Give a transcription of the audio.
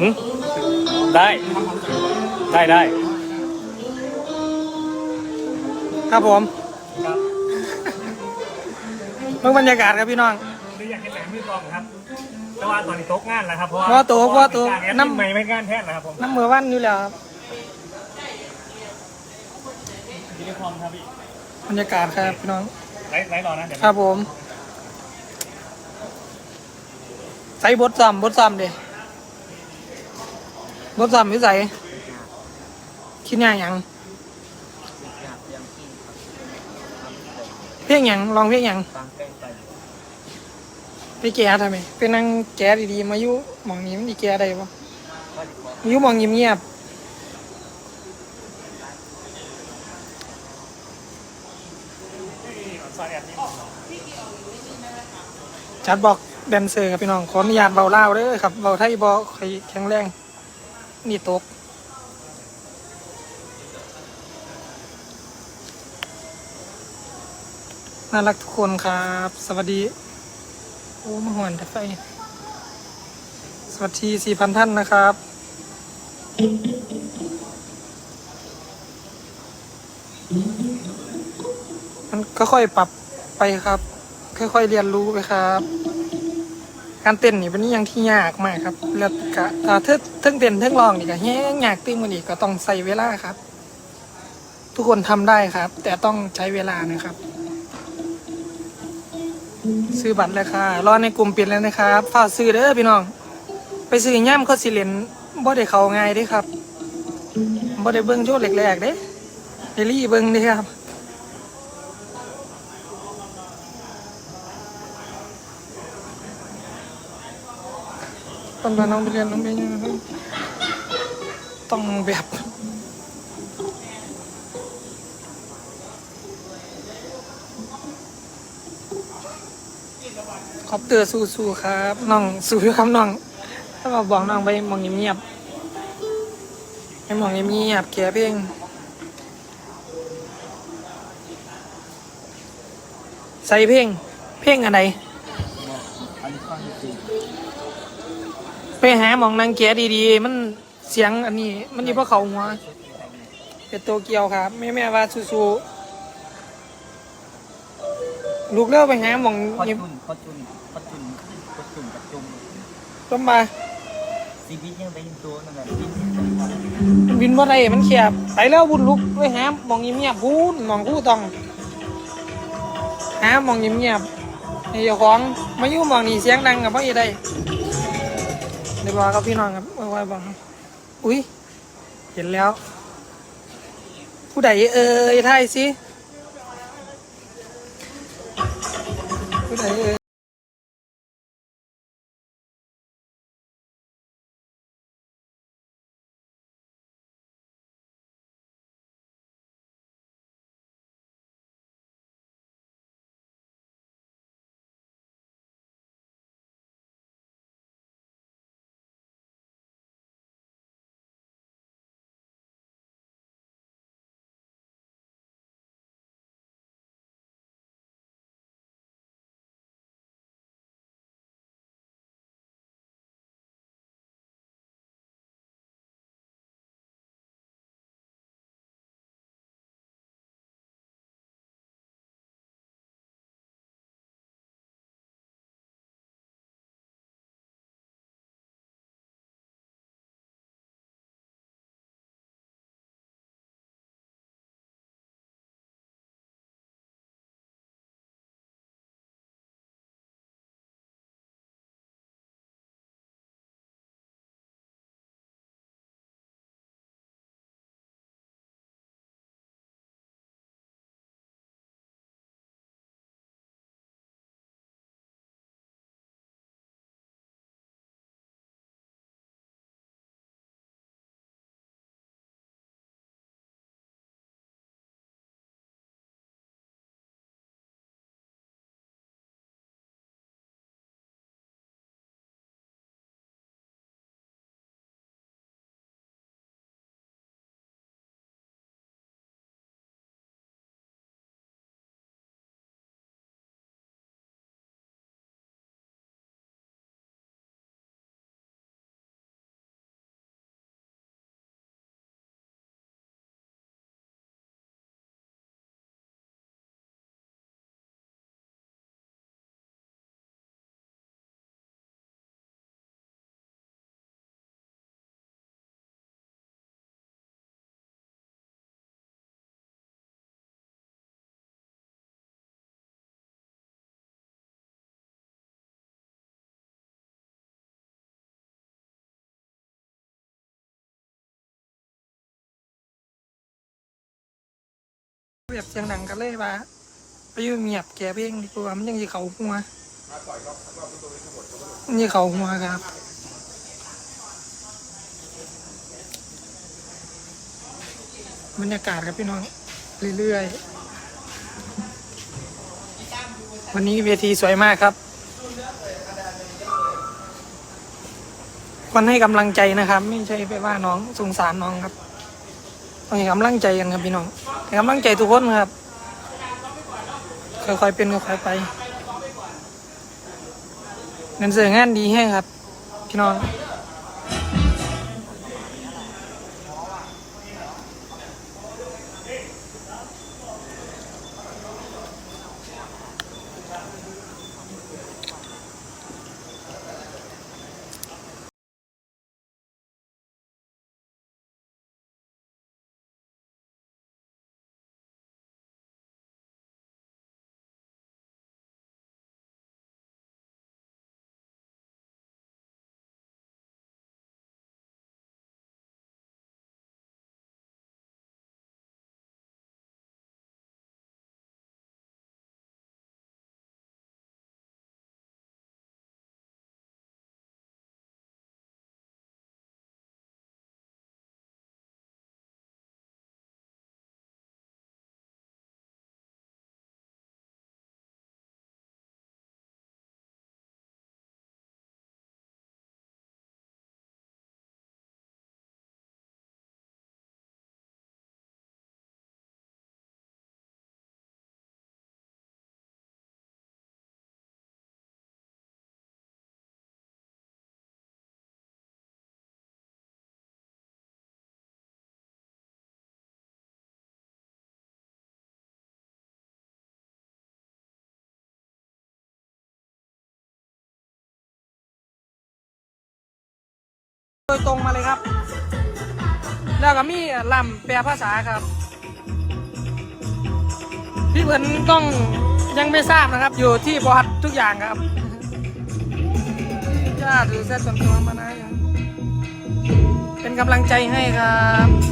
หืมได้ ได้ได้ ครับผมครับเมื่อบรรยากาศครับพี่น้องหรืออยากให้แหลมมือกลองครับแต่ว่าตอนนี้ตกงานแล้วครับเพราะว่าว่าตกว่าตกน้ำน้ำไม่ไม่งานแทนแล้วครับผมน้ำมือวันอยู่แล้วครับ ยูนิฟอร์มครับพี่บรรยากาศครับพี่น้อง ไล่ไล่รอนะเดี๋ยวครับผม ใส่บทซ้ำบทซ้ำเดิบทซ้ำวิสัยคิดง่ายหยังเพลงหยังลองเพลงหยังฟังเพลงไปไปแก้ทำไมไปนั่งแก้ดีๆมาอยู่หมองนี้มันดีแก้ได้ปะก็ดีกว่าอยู่หมองเงียบ ซอยแอบนี่ๆจัดบอกแดนเซอร์ครับพี่น้องขออนุญาตเบาเล่าเด้อครับเบาไทยบอใครแข็งแรงนี่ตกน่ารักทุกคนครับ สวัสดีโอ้มาหวนแต่ไฟสวัสดีสี่พันท่านนะครับ มันก็ค่อยปรับไปครับ ค่อยๆเรียนรู้ไปครับการเต้นนี่เป็นอหยังที่ยากมากครับ แล้วก็อ่าเทิงเต้นเทิงร้องนี่ก็แห้งยากติ้งมันอีกก็ต้องใส่เวลาครับ ทุกคนทำได้ครับ แต่ต้องใช้เวลานะครับ ซื้อบัตรเลยค่ะรอในกลุ่มปิดแล้วนะครับฝากซื้อเด้อพี่น้อง ไปซื้อย่ำเขาสิเลนบ่ได้เขาง่ายด้ครับบ่ได้เบิ่งโชว์แรกๆเด้เดลี่เบิ่งด้ครับ ตอนมาน้องไปเรียนน้องไปยังต้องแบบขอบเตือสู้ๆครับน้องสู้อยู่ครับน้องถ้ามาบอกน้องไปมองเงียบๆไปมองเงียบๆแกเพลงใส่เพลงเพลงอะไร ไปหาหมองนางแกดีๆ มันเสียงอันนี้ มันนี่เพราะเขาหัว เป็นตัวเกียวครับแม่แม่ว่าสู้ๆลูกเล่าไปหาหมองข้อนี่จุนข้อจุนข้อจุนข้อจุนกับจุ่มต้นมาซีบียังไปยินตัวนั่นแหละบินไปวินว่าไรมันเขียบไปแล้วบุญลุกไปหาหมองเงียบๆพูนหมองผู้ต้องหาหมองเงียบๆไอ้เจ้าของมาอยู่หมองนี่เสียงดังกับพ่ออีได้ เดี๋ยวบอกกับพี่น้องครับไว้บอกอุ้ยเห็นแล้ว ผู้ใดเอ่ยทายสิผู้ใดเอ่ย แบบเสียงดังกันเลยว่าไปยู่เงียบแกเพลงดีกว่ามันยังสิเขาหัวนยังเขาหัวครับบรรยากาศครับพี่น้องเรื่อยๆ วันนี้เวทีสวยมากครับ คนให้กำลังใจนะครับ ไม่ใช่ไปว่าน้องสงสารน้องครับ ต้องให้กำลังใจกันครับพี่น้องให้กำลังใจทุกคนครับ ค่อยๆเป็นค่อยๆไปเงินเสืองานดีแห้งครับ พี่น้อง โดยตรงมาเลยครับ แล้วก็มีลำแปลภาษาครับ พี่เพิ่นต้องยังไม่ทราบนะครับ อยู่ที่บอดทุกอย่างครับญาติหรือเซตส่วนตัวมานะครับเป็นกำลังใจให้ครับ